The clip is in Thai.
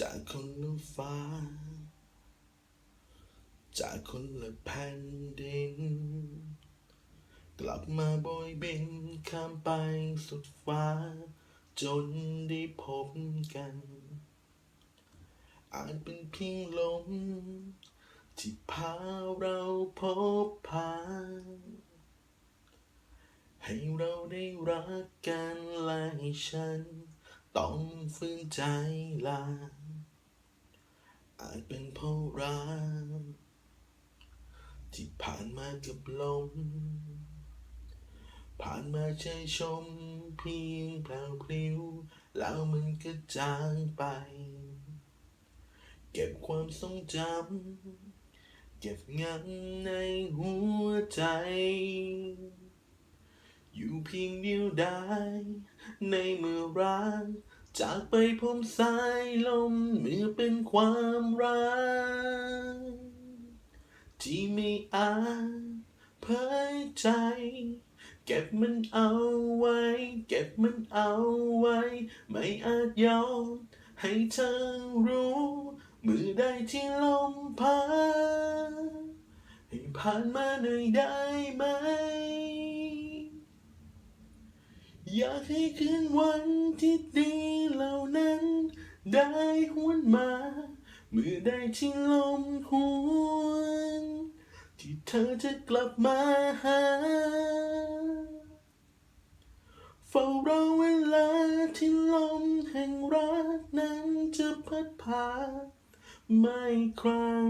จากคนละฟ้า จากคนละแผ่นดิน กลับมาโบยบินข้ามไปสุดฟ้า จนได้พบกัน อาจเป็นเพียงลม ที่พาเราพบผ่านให้เราได้รักกันและให้ฉัน ต้องฝืนใจลา จเป็นเพราะรักที่ผ่านมากับลม ผ่านมาใจชมเพียงแผ่วพลิวแล้วมันก็จางไป เก็บความทรงจำเก็บงำในหัวใจ อยู่เพียงเดียวดายในเมื่อรัก จากไปพรมสายลมเมื่อเป็นความรัก ที่ไม่อาจเผยใจ เก็บมันเอาไว้ เก็บมันเอาไว้ ไม่อาจยอมให้เธอรู้ มือใดที่ลมพัดให้ผ่านมาหน่อยได้ไหม อยากให้คืนวันที่ดีเหล่านั้น ได้หวนมา เมื่อใดที่ลมหวนที่เธอจะกลับมาหาเฝ้ารอเวลาที่ลมแห่งรักนั้นจะพัดพาไม่ครั้ง